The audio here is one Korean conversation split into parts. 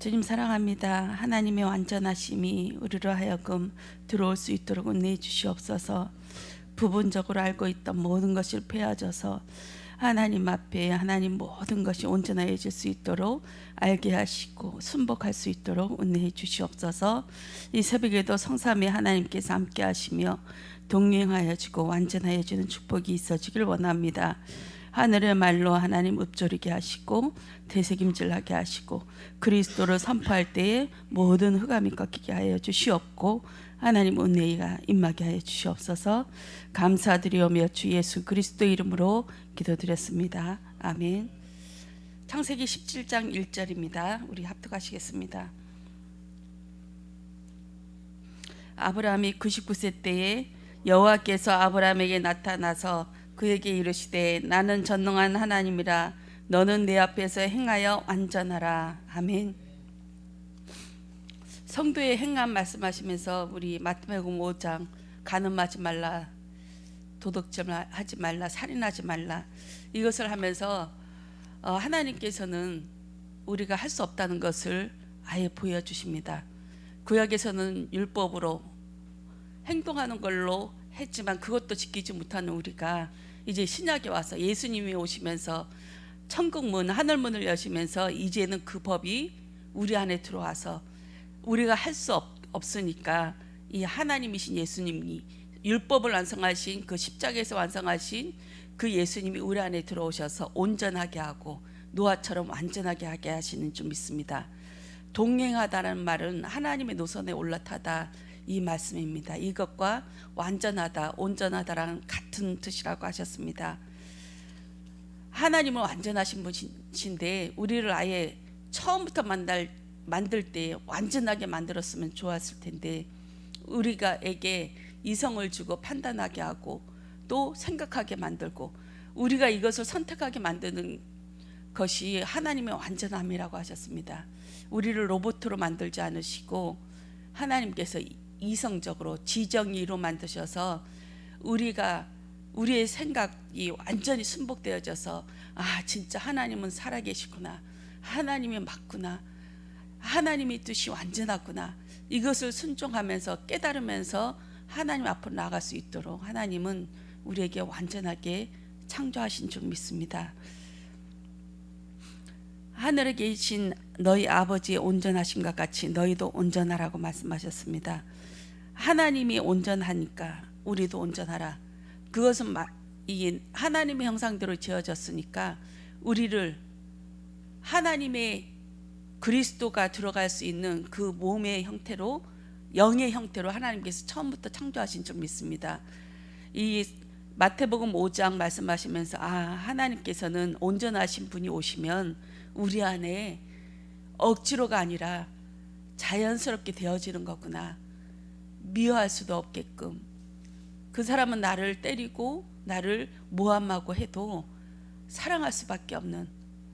주님 사랑합니다. 하나님의 완전하심이 우리로 하여금 들어올 수 있도록 은혜해 주시옵소서. 부분적으로 알고 있던 모든 것을 빼앗아서 하나님 앞에 하나님 모든 것이 온전해질 수 있도록 알게 하시고 순복할 수 있도록 은혜해 주시옵소서. 이 새벽에도 성삼위 하나님께서 함께 하시며 동행하여 주고 완전하여 주는 축복이 있어지길 원합니다. 하늘의 말로 하나님 읊조리게 하시고 되새김질하게 하시고 그리스도를 선포할 때에 모든 흑암이 꺾이게 하여 주시옵고 하나님 은혜가 임하게 하여 주시옵소서. 감사드리오며 주 예수 그리스도 이름으로 기도드렸습니다. 아멘. 창세기 17장 1절입니다. 우리 합독하시겠습니다. 아브라함이 99세 때에 여호와께서 아브라함에게 나타나서 그에게 이르시되 나는 전능한 하나님이라 너는 내 앞에서 행하여 완전하라 아멘. 성도의 행함 말씀하시면서 우리 마태복음 5장 간음하지 말라 도덕질 하지 말라 살인하지 말라 이것을 하면서 어, 하나님께서는 우리가 할 수 없다는 것을 아예 보여주십니다. 구약에서는 율법으로 행동하는 걸로 했지만 그것도 지키지 못하는 우리가 이제 신약에 와서 예수님이 오시면서 천국 문 하늘 문을 여시면서 이제는 그 법이 우리 안에 들어와서 우리가 할 수 없으니까 이 하나님이신 예수님이 율법을 완성하신 그 십자가에서 완성하신 그 예수님이 우리 안에 들어오셔서 온전하게 하고 노아처럼 완전하게 하게 하시는 줄 믿습니다. 동행하다는 말은 하나님의 노선에 올라타다 이 말씀입니다. 이것과 완전하다, 온전하다랑 같은 뜻이라고 하셨습니다. 하나님은 완전하신 분이신데 우리를 아예 처음부터 만들 만들 때 완전하게 만들었으면 좋았을 텐데 우리가에게 이성을 주고 판단하게 하고 또 생각하게 만들고 우리가 이것을 선택하게 만드는 것이 하나님의 완전함이라고 하셨습니다. 우리를 로봇으로 만들지 않으시고 하나님께서 이성적으로 지정의로 만드셔서 우리가 우리의 생각이 완전히 순복되어져서 아 진짜 하나님은 살아계시구나 하나님이 맞구나 하나님의 뜻이 완전하구나 이것을 순종하면서 깨달으면서 하나님 앞으로 나갈 수 있도록 하나님은 우리에게 완전하게 창조하신 줄 믿습니다. 하늘에 계신 너희 아버지의 온전하심과 같이 너희도 온전하라고 말씀하셨습니다. 하나님이 온전하니까 우리도 온전하라. 그것은 이 하나님의 형상대로 지어졌으니까 우리를 하나님의 그리스도가 들어갈 수 있는 그 몸의 형태로 영의 형태로 하나님께서 처음부터 창조하신 줄 믿습니다. 이 마태복음 5장 말씀하시면서 아 하나님께서는 온전하신 분이 오시면 우리 안에 억지로가 아니라 자연스럽게 되어지는 거구나. 미워할 수도 없게끔 그 사람은 나를 때리고 나를 모함하고 해도 사랑할 수밖에 없는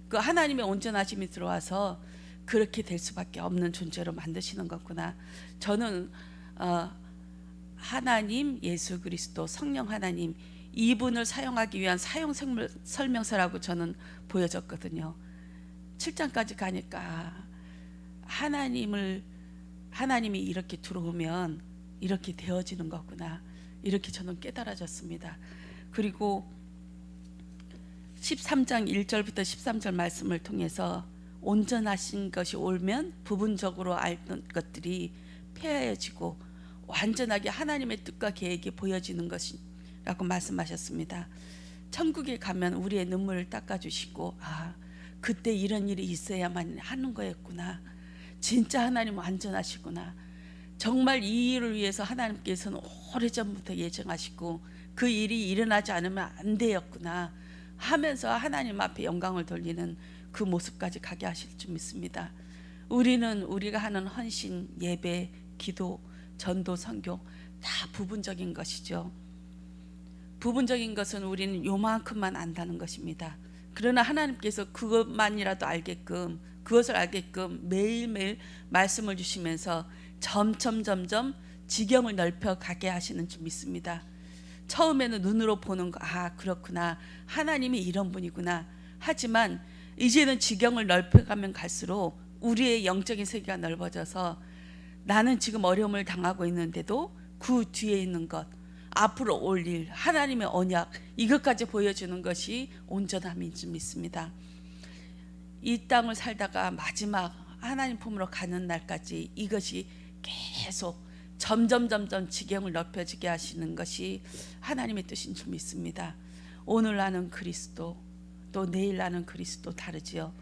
그 하나님의 온전하심이 들어와서 그렇게 될 수밖에 없는 존재로 만드시는 거구나. 저는 어, 하나님, 예수 그리스도, 성령 하나님 이분을 사용하기 위한 사용 설명서라고 저는 보여졌거든요. 7장까지 가니까 하나님을 하나님이 이렇게 들어오면 이렇게 되어지는 거구나. 이렇게 저는 깨달아졌습니다. 그리고 13장 1절부터 13절 말씀을 통해서 온전하신 것이 올면 부분적으로 알던 것들이 폐하여지고 완전하게 하나님의 뜻과 계획이 보여지는 것이 라고 말씀하셨습니다. 천국에 가면 우리의 눈물을 닦아주시고 아 그때 이런 일이 있어야만 하는 거였구나. 진짜 하나님 완전하시구나. 정말 이 일을 위해서 하나님께서는 오래전부터 예정하시고 그 일이 일어나지 않으면 안 되었구나 하면서 하나님 앞에 영광을 돌리는 그 모습까지 가게 하실 줄 믿습니다. 우리는 우리가 하는 헌신, 예배, 기도, 전도, 선교 다 부분적인 것이죠. 부분적인 것은 우리는 요만큼만 안다는 것입니다. 그러나 하나님께서 그것만이라도 알게끔 그것을 알게끔 매일매일 말씀을 주시면서 점점 점점 지경을 넓혀 가게 하시는 줄 믿습니다. 처음에는 눈으로 보는 거, 아, 그렇구나. 하나님이 이런 분이구나. 하지만 이제는 지경을 넓혀가면 갈수록 우리의 영적인 세계가 넓어져서 나는 지금 어려움을 당하고 있는데도 그 뒤에 있는 것 앞으로 올 일 하나님의 언약 이것까지 보여주는 것이 온전함인 줄 믿습니다. 이 땅을 살다가 마지막 하나님 품으로 가는 날까지 이것이 계속 점점 점점 지경을 넓혀지게 하시는 것이 하나님의 뜻인 줄 믿습니다. 오늘 나는 그리스도 또 내일 나는 그리스도 다르지요.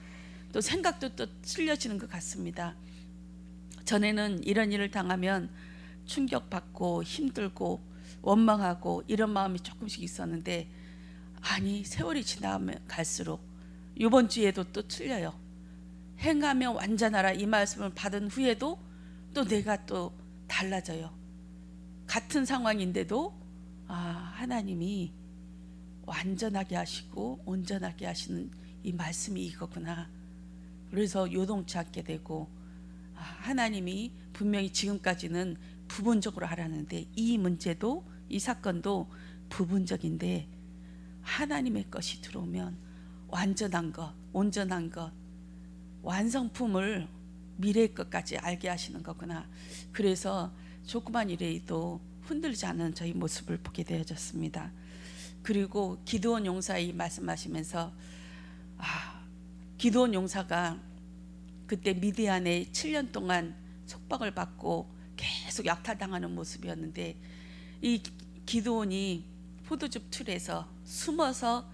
또 생각도 또 틀려지는 것 같습니다. 전에는 이런 일을 당하면 충격받고 힘들고 원망하고 이런 마음이 조금씩 있었는데 아니 세월이 지나면 갈수록 이번 주에도 또 틀려요. 행하면 완전하라 이 말씀을 받은 후에도 또 내가 또 달라져요. 같은 상황인데도 아 하나님이 완전하게 하시고 온전하게 하시는 이 말씀이 이거구나. 그래서 요동치 않게 되고 아, 하나님이 분명히 지금까지는 부분적으로 하라는데 이 문제도 이 사건도 부분적인데 하나님의 것이 들어오면 완전한 것, 온전한 것, 완성품을 미래의 것까지 알게 하시는 거구나. 그래서 조그만 일에도 흔들리지 않는 저희 모습을 보게 되어졌습니다. 그리고 기도원 용사이 말씀하시면서 아, 기도원 용사가 그때 미디안에 7년 동안 속박을 받고 계속 약탈당하는 모습이었는데 이 기도원이 포도즙 틀에서 숨어서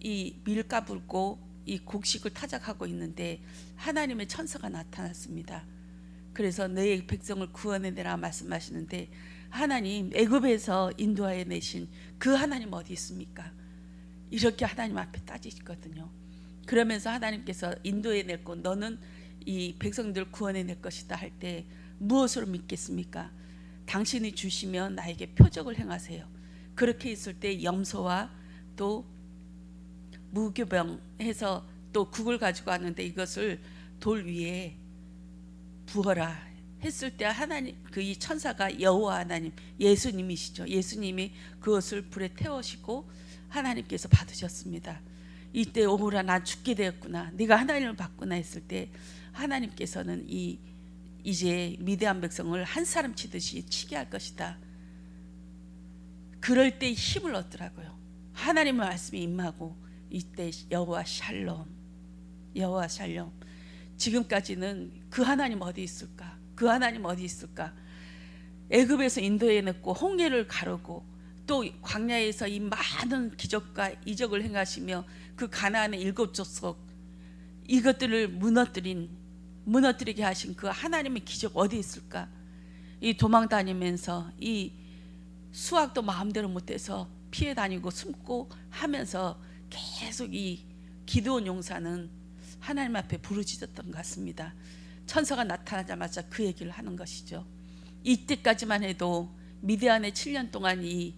이 밀가 불고 이 곡식을 타작하고 있는데 하나님의 천사가 나타났습니다. 그래서 내 백성을 구원해내라 말씀하시는데 하나님 애굽에서 인도하여 내신 그 하나님 어디 있습니까? 이렇게 하나님 앞에 따지거든요. 그러면서 하나님께서 인도해 냈고 너는 이 백성들 구원해 낼 것이다 할 때 무엇으로 믿겠습니까? 당신이 주시면 나에게 표적을 행하세요. 그렇게 있을 때 염소와 또 무교병 해서 또 국을 가지고 왔는데 이것을 돌 위에 부어라 했을 때 하나님 그 이 천사가 여호와 하나님 예수님이시죠. 예수님이 그것을 불에 태우시고 하나님께서 받으셨습니다. 이때 오호라 난 죽게 되었구나. 네가 하나님을 받구나 했을 때 하나님께서는 이 이제 미대한 백성을 한 사람 치듯이 치게 할 것이다. 그럴 때 힘을 얻더라고요. 하나님의 말씀이 임하고 이때 여호와 샬롬, 여호와 샬롬. 지금까지는 그 하나님 어디 있을까? 그 하나님 어디 있을까? 애굽에서 인도에 냈고 홍해를 가르고 또 광야에서 이 많은 기적과 이적을 행하시며 그 가나안의 일곱 족속 이것들을 무너뜨린 무너뜨리게 하신 그 하나님의 기적 어디 있을까? 이 도망 다니면서 이 수학도 마음대로 못해서 피해 다니고 숨고 하면서 계속 이 기도원 용사는 하나님 앞에 부르짖었던 것 같습니다. 천사가 나타나자마자 그 얘기를 하는 것이죠. 이때까지만 해도 미디안에 7년 동안 이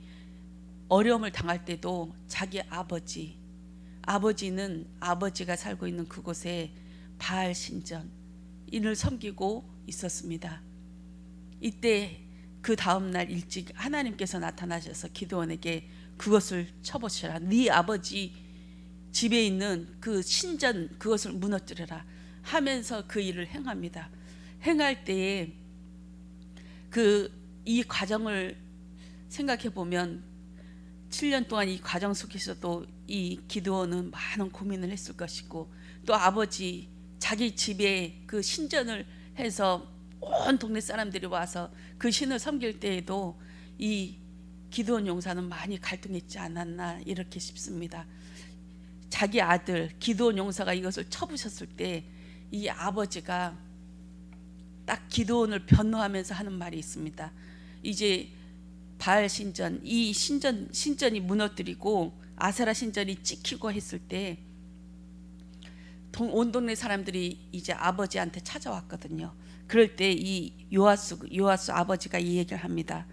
어려움을 당할 때도 자기 아버지, 아버지는 아버지가 살고 있는 그곳에 바알 신전 이를 섬기고 있었습니다. 이때 그 다음 날 일찍 하나님께서 나타나셔서 기도원에게 그것을 쳐보시라. 네 아버지 집에 있는 그 신전 그것을 무너뜨려라 하면서 그 일을 행합니다. 행할 때에 그 이 과정을 생각해 보면 7년 동안 이 과정 속에서도 이 기도원은 많은 고민을 했을 것이고 또 아버지 자기 집에 그 신전을 해서 온 동네 사람들이 와서 그 신을 섬길 때에도 이 기도원 용사는 많이 갈등했지 않았나 이렇게 싶습니다. 자기 아들 기도원 용사가 이것을 쳐부셨을 때 이 아버지가 딱 기도원을 변호하면서 하는 말이 있습니다. 이제 바알 신전 이 신전 신전이 무너뜨리고 아세라 신전이 찍히고 했을 때 온 동네 사람들이 이제 아버지한테 찾아왔거든요. 그럴 때 이 요아수 요아수 아버지가 이 얘기를 합니다.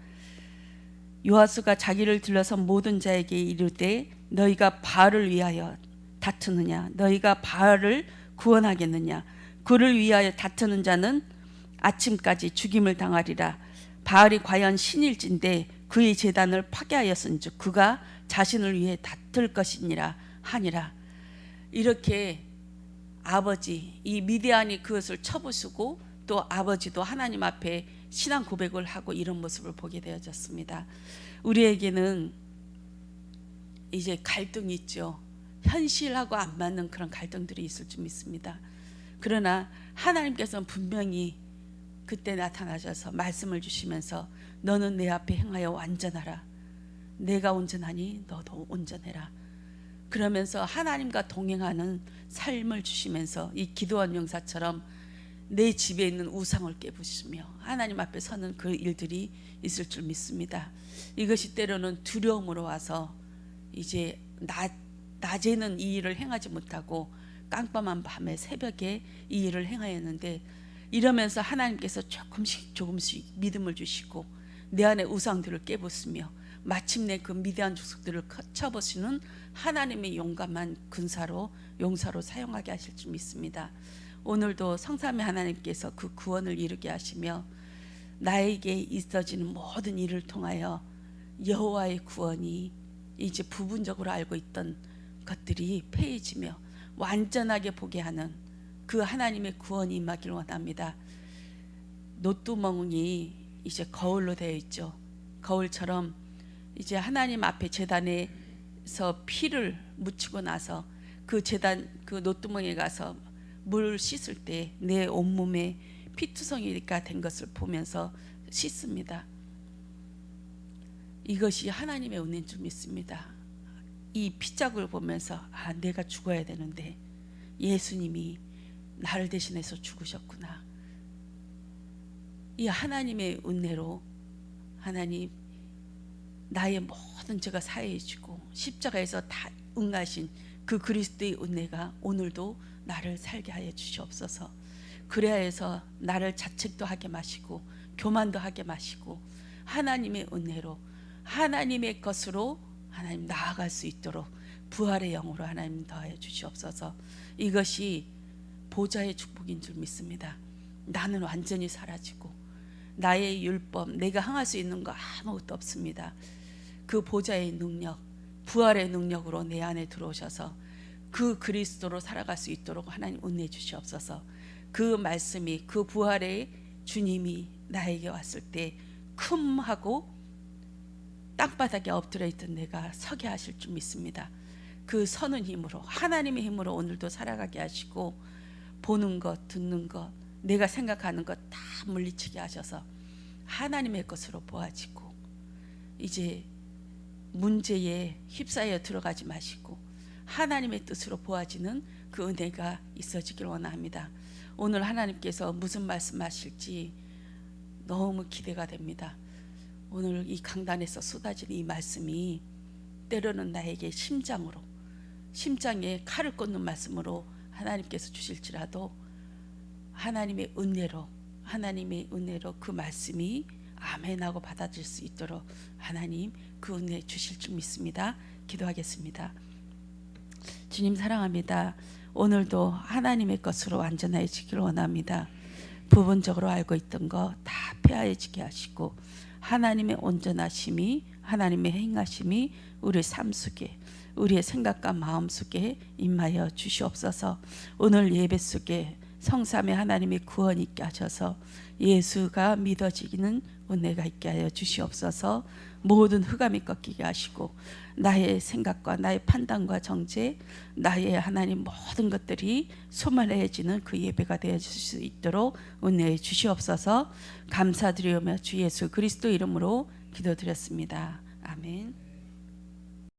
요아수가 자기를 들러서 모든 자에게 이르되 너희가 바알을 위하여 다투느냐 너희가 바알을 구원하겠느냐 그를 위하여 다투는 자는 아침까지 죽임을 당하리라 바알이 과연 신일진데 그의 재단을 파괴하였은즉 그가 자신을 위해 다툴 것이니라 하니라 이렇게 아버지 이 미디안이 그것을 쳐부수고 또 아버지도 하나님 앞에 신앙 고백을 하고 이런 모습을 보게 되어졌습니다. 우리에게는 이제 갈등이 있죠. 현실하고 안 맞는 그런 갈등들이 있을 줄 믿습니다. 그러나 하나님께서는 분명히 그때 나타나셔서 말씀을 주시면서 너는 내 앞에 행하여 완전하라. 내가 온전하니 너도 온전해라. 그러면서 하나님과 동행하는 삶을 주시면서 이 기도원 용사처럼 내 집에 있는 우상을 깨부시며 하나님 앞에 서는 그 일들이 있을 줄 믿습니다. 이것이 때로는 두려움으로 와서 이제 낮, 낮에는 이 일을 행하지 못하고 깜깜한 밤에 새벽에 이 일을 행하였는데 이러면서 하나님께서 조금씩 조금씩 믿음을 주시고 내 안에 우상들을 깨부수며 마침내 그 미대한 족속들을 쳐버시는 하나님의 용감한 군사로 용사로 사용하게 하실 줄 믿습니다. 오늘도 성삼의 하나님께서 그 구원을 이루게 하시며 나에게 있어지는 모든 일을 통하여 여호와의 구원이 이제 부분적으로 알고 있던 것들이 폐해지며 완전하게 보게 하는 그 하나님의 구원이 임하길 원합니다. 노뚜멍이 이제 거울로 되어 있죠. 거울처럼 이제 하나님 앞에 제단에서 피를 묻히고 나서 그 제단 그 노뚜멍에 가서 물 씻을 때 내 온몸에 피투성이가 된 것을 보면서 씻습니다. 이것이 하나님의 은혜인 줄 믿습니다. 이 피자국을 보면서 아 내가 죽어야 되는데 예수님이 나를 대신해서 죽으셨구나. 이 하나님의 은혜로 하나님 나의 모든 죄가 사해지고 십자가에서 다 응하신 그 그리스도의 은혜가 오늘도 나를 살게 하여 주시옵소서. 그래야 해서 나를 자책도 하게 마시고 교만도 하게 마시고 하나님의 은혜로 하나님의 것으로 하나님 나아갈 수 있도록 부활의 영으로 하나님 더하여 주시옵소서. 이것이 보좌의 축복인 줄 믿습니다. 나는 완전히 사라지고 나의 율법, 내가 항할 수 있는 거 아무것도 없습니다. 그 보좌의 능력, 부활의 능력으로 내 안에 들어오셔서 그 그리스도로 살아갈 수 있도록 하나님 은혜 주시옵소서. 그 말씀이 그 부활의 주님이 나에게 왔을 때 큼하고 땅바닥에 엎드려 있던 내가 서게 하실 줄 믿습니다. 그 서는 힘으로 하나님의 힘으로 오늘도 살아가게 하시고 보는 것, 듣는 것, 내가 생각하는 것 다 물리치게 하셔서 하나님의 것으로 보아지고 이제 문제에 휩싸여 들어가지 마시고 하나님의 뜻으로 보아지는 그 은혜가 있어지길 원합니다. 오늘 하나님께서 무슨 말씀하실지 너무 기대가 됩니다. 오늘 이 강단에서 쏟아지는 이 말씀이 때로는 나에게 심장으로 심장에 칼을 꽂는 말씀으로 하나님께서 주실지라도 하나님의 은혜로 하나님의 은혜로 그 말씀이 아멘하고 받아들일 수 있도록 하나님 그 은혜 주실 줄 믿습니다. 기도하겠습니다. 주님 사랑합니다. 오늘도 하나님의 것으로 완전해지기를 원합니다. 부분적으로 알고 있던 거 다 폐하여지게 하시고 하나님의 온전하심이 하나님의 행하심이 우리 삶 속에 우리의 생각과 마음 속에 임하여 주시옵소서. 오늘 예배 속에 성삼의 하나님의 구원이 있게 하셔서 예수가 믿어지기는 은혜가 있게 하여 주시옵소서. 모든 흑암이 꺾이게 하시고 나의 생각과 나의 판단과 정죄, 나의 하나님 모든 것들이 소멸해지는 그 예배가 되어 주실 수 있도록 은혜해 주시옵소서. 감사드리오며 주 예수 그리스도 이름으로 기도드렸습니다. 아멘.